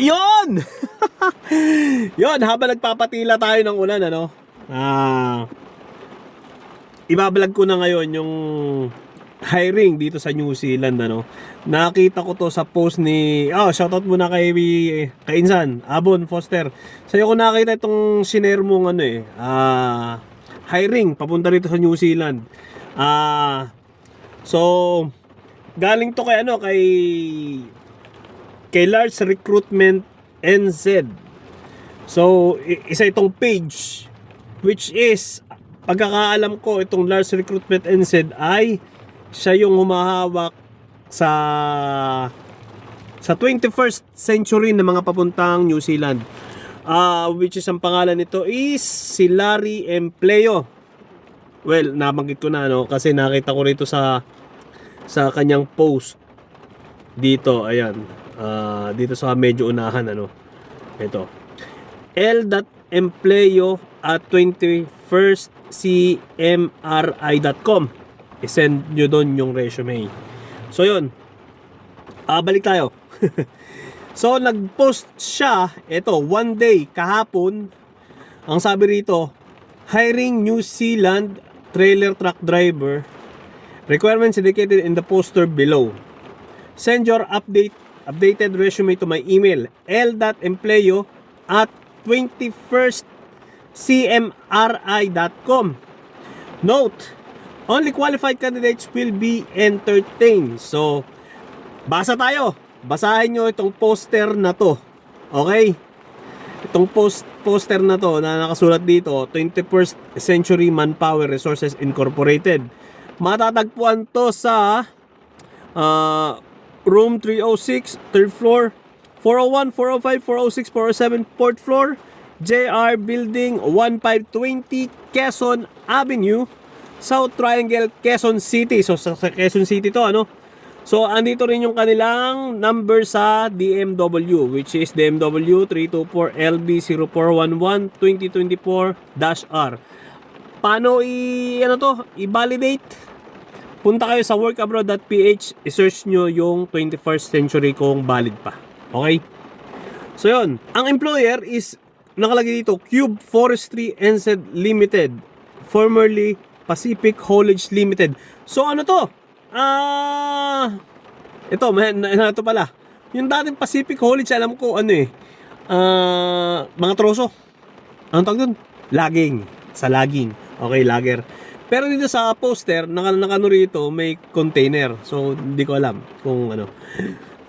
Yon! Yon, habang nagpapatila tayo ng ulan, ano? Ah, ibabalag ko na ngayon yung hiring dito sa New Zealand, ano? Nakita ko to sa post ni, oh, shoutout muna kay, kay Insan, Abon Foster. Sa'yo ko nakita itong sinare mong ano eh, ah, hiring, papunta rito sa New Zealand. Ah, so, galing to kay ano, kay kay Large Recruitment NZ. So, isa itong page which is pagkakaalam ko itong Large Recruitment NZ ay siya yung humahawak sa sa 21st century ng mga papuntang New Zealand. Ah, which is ang pangalan nito is si Larry Empleo. Well, nabanggit ko na no kasi nakita ko rito sa sa kanyang post dito, ayan. Ah, dito sa medyo unahan ano. Ito. L.empleo at 21st cmri.com. I-send nyo doon yung resume. So yun. Ah, balik tayo. so nag-post siya, ito, one day kahapon. Ang sabi rito, hiring New Zealand trailer truck driver. Requirements indicated in the poster below. Send your update updated resume to my email l.empleo at 21st cmri.com. Note, only qualified candidates will be entertained. So, basa tayo. Basahin nyo itong poster na to. Okay? Itong post poster na to na nakasulat dito, 21st Century Manpower Resources Incorporated. Matatagpuan to sa uh, room 306, third floor, 401, 405, 406, 407, fourth floor, JR Building 1520, Quezon Avenue, South Triangle, Quezon City. So sa, sa Quezon City to ano? So andito rin yung kanilang number sa DMW which is DMW 324LB0411 2024-R. Paano i ano to? I-validate? Punta kayo sa workabroad.ph, i-search nyo yung 21st century kung valid pa. Okay? So yun, ang employer is nakalagay dito Cube Forestry NZ Limited, formerly Pacific Haulage Limited. So ano to? Ah, ito, may ano to pala. Yung dating Pacific Haulage, alam ko ano eh. Ah, mga troso. Anong tawag dun? Lagging. Sa lagging. Okay, lagger. Pero dito sa poster, naka, nakano rito, may container. So, hindi ko alam kung ano.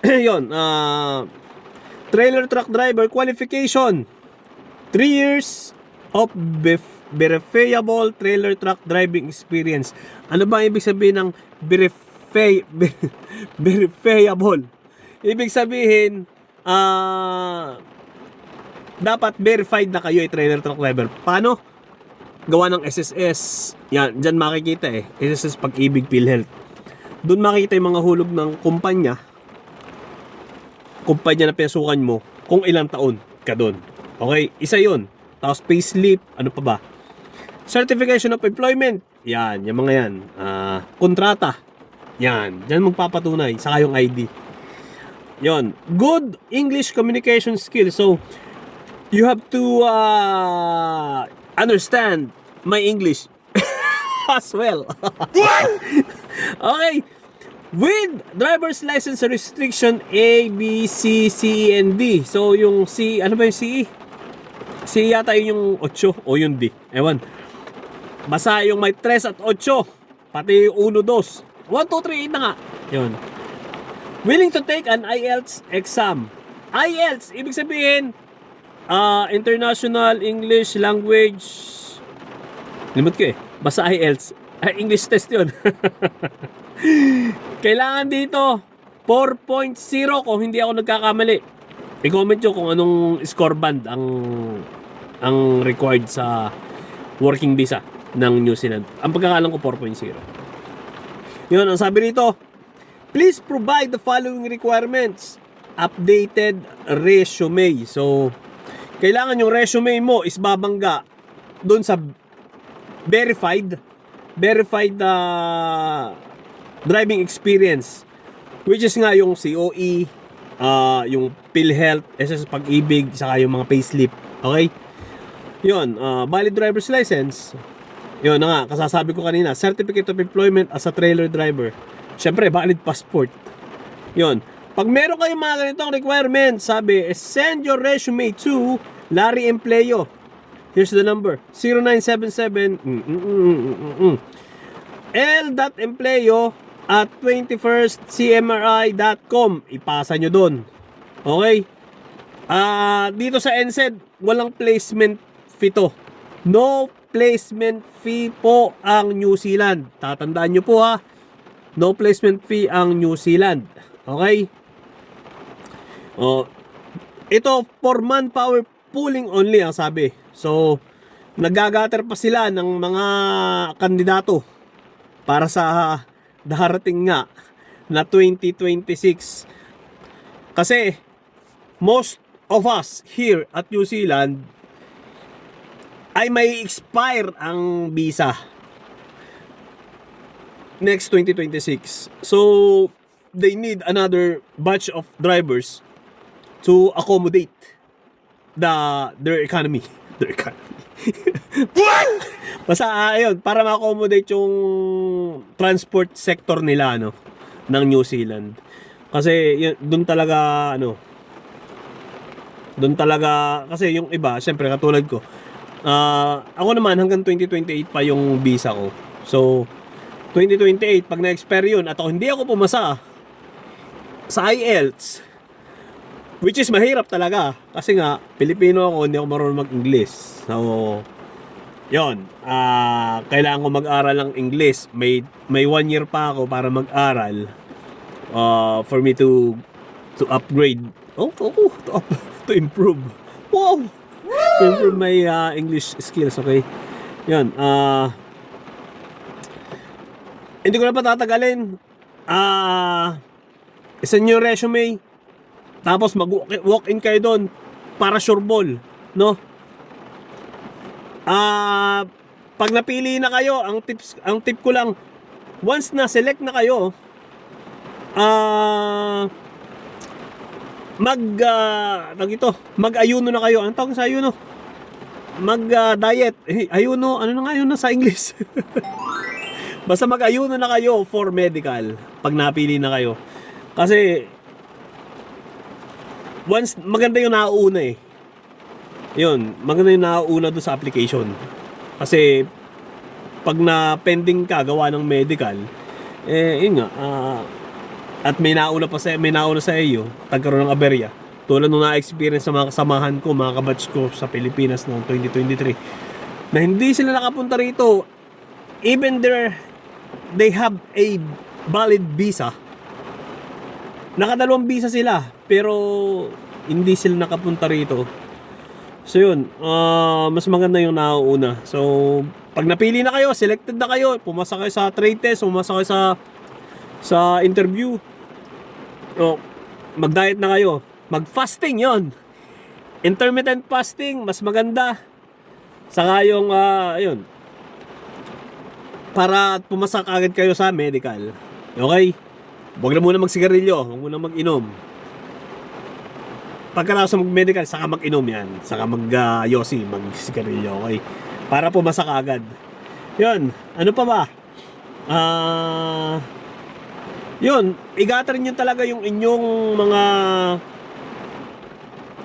Yon, ah, trailer truck driver qualification. 3 years of verifiable trailer truck driving experience. Ano ba ibig sabihin ng verify, verifiable? Ibig sabihin, ah, dapat verified na kayo ay trailer truck driver. Paano? Gawa ng SSS. Yan, dyan makikita eh. SSS Pag-ibig PhilHealth. Doon makikita yung mga hulog ng kumpanya. Kumpanya na pinasukan mo kung ilang taon ka doon. Okay, isa yun. Tapos payslip, ano pa ba? Certification of Employment. Yan, yung mga yan. Ah, kontrata. Yan, dyan magpapatunay. Saka yung ID. Yon. Good English communication skills. So, you have to uh, understand my English as well. okay. With driver's license restriction A, B, C, C, and D. So, yung C, ano ba yung C? C yata yun yung 8 o yung D. Ewan. Basta yung may 3 at 8. Pati yung 1, 2. 1, 2, 3, 8 na nga. Yun. Willing to take an IELTS exam. IELTS, ibig sabihin, ah International English Language, limot ko eh, basta IELTS. Ah, English test yun. Kailangan dito, 4.0 kung hindi ako nagkakamali. I-comment nyo kung anong score band ang ang required sa working visa ng New Zealand. Ang pagkakalang ko 4.0. Yun, ang sabi rito, please provide the following requirements. Updated resume. So, kailangan yung resume mo is babangga doon sa verified verified uh, driving experience which is nga yung COE ah, yung PhilHealth, SS Pag-ibig, saka yung mga payslip. Okay? Yun, ah, valid driver's license. Yun na nga, kasasabi ko kanina, certificate of employment as a trailer driver. Siyempre, valid passport. Yun. Pag meron kayong mga ganitong requirements, sabi, eh, send your resume to Larry Empleo. Here's the number. 0977 mm, mm, mm, mm, mm, mm. L.empleo at 21stcmri.com. Ipasa nyo doon. Okay? Ah, dito sa NSED, walang placement fee to. No placement fee po ang New Zealand. Tatandaan nyo po ha. No placement fee ang New Zealand. Okay? Oh, ito for manpower pooling only ang sabi. So, nagagater pa sila ng mga kandidato para sa darating nga na 2026. Kasi most of us here at New Zealand ay may expire ang visa next 2026. So they need another batch of drivers to accommodate the their economy. Their economy. Basta ah, ayun, para ma-accommodate yung transport sector nila ano ng New Zealand. Kasi yun, doon talaga ano doon talaga kasi yung iba, syempre katulad ko. ah ako naman hanggang 2028 pa yung visa ko. So 2028 pag na-expire yun at ako hindi ako pumasa sa IELTS which is mahirap talaga kasi nga Pilipino ako hindi ako marunong mag-English. So yon ah kailangan ko mag-aral ng English. May may one year pa ako para mag-aral uh, for me to to upgrade. Oh, oh, oh, to, up, to improve. Wow! To improve my uh, English skills, okay? Yan, ah hindi ko na patatagalin. Ah, isa nyo yung resume. Tapos mag-walk in kayo doon para sure ball, no? Ah, pag napili na kayo, ang tips ang tip ko lang once na select na kayo, ah mag uh, ito, mag-ayuno na kayo. Anong tawag sa ayuno? Mag-diet. eh, ayuno, ano na nga yun na sa English? Basta mag-ayuno na kayo for medical pag napili na kayo. Kasi once maganda yung nauuna eh. Yun, maganda yung nauuna doon sa application. Kasi pag na pending ka gawa ng medical, eh yun nga, ah, at may nauna pa sa may nauna sa iyo, tagkaroon ng aberya. Tulad nung na-experience sa mga kasamahan ko, mga kabatch ko sa Pilipinas noong 2023, na hindi sila nakapunta rito, even there, they have a valid visa, nakadalawang visa sila, pero hindi sila nakapunta rito. So yun, ah, mas maganda yung nauuna. So, pag napili na kayo, selected na kayo, pumasa kayo sa trade test, pumasa kayo sa sa interview, o mag-diet na kayo, mag-fasting yon Intermittent fasting, mas maganda. Saka yung, ah, ayun, para pumasak agad kayo sa medical. Okay? Huwag na muna magsigarilyo, huwag muna mag-inom. Pagkatapos mag-medical, saka mag-inom yan. Saka mag-yosi, mag-sigarilyo, okay? Para pumasak agad. Yun, ano pa ba? Ah... yun, igatar nyo talaga yung inyong mga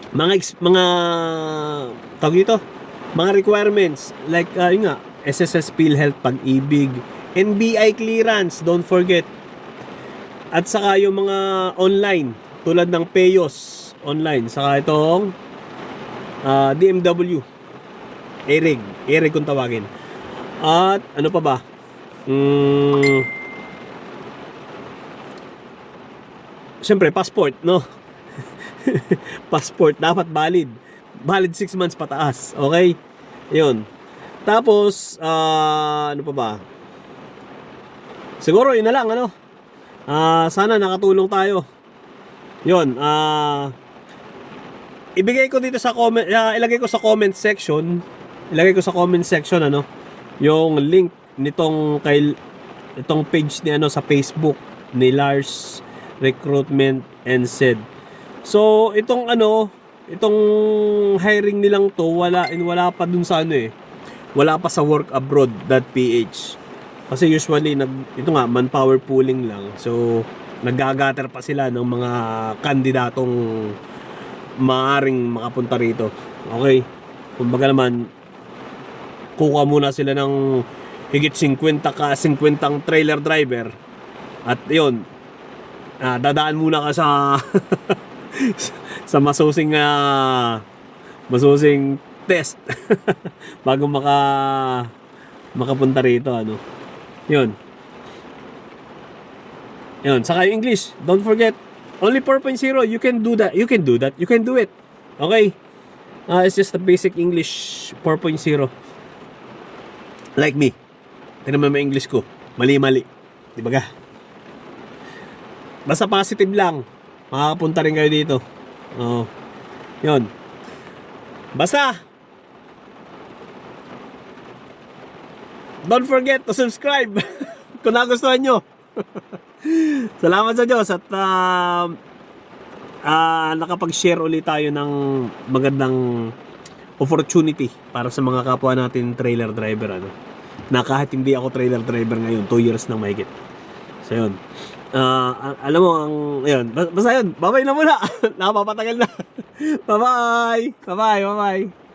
mga mga tawag dito mga requirements like uh, yun nga SSS PhilHealth pag-ibig NBI clearance don't forget at saka yung mga online tulad ng Payos online saka itong uh, DMW ERIG ERIG kung tawagin at ano pa ba mm, Siyempre, passport, no? passport, dapat valid. Valid 6 months pataas. Okay? Yun. Tapos, ah, ano pa ba? Siguro, yun na lang, ano? Ah, sana nakatulong tayo. Yun, ah, ibigay ko dito sa comment, ah, ilagay ko sa comment section, ilagay ko sa comment section, ano, yung link nitong kay, itong page ni ano sa Facebook ni Lars recruitment and said So, itong ano, itong hiring nilang to, wala, wala pa dun sa ano eh. Wala pa sa workabroad.ph. Kasi usually, nag, ito nga, manpower pooling lang. So, naggagater pa sila ng mga kandidatong maaring makapunta rito. Okay. Kumbaga naman, kukuha muna sila ng higit 50 ka 50 ang trailer driver at yun ah, dadaan muna ka sa sa masusing ah, masusing test bago maka makapunta rito ano yun yun saka yung English don't forget only 4.0 you can do that you can do that you can do it okay Ah, it's just a basic English 4.0 like me Tingnan mo English ko. Mali-mali. Di ba ga? Basta positive lang. Makakapunta rin kayo dito. Oo. Yun. Basta. Don't forget to subscribe. Kung nagustuhan nyo. Salamat sa Diyos at ah, ah, nakapag-share ulit tayo ng magandang opportunity para sa mga kapwa natin trailer driver ano. Na kahit hindi ako trailer driver ngayon 2 years nang mahigit. So yun. A- alam mo ang ayun basta yun bye bye na muna. Nakapapatagal na. Bye bye bye bye bye bye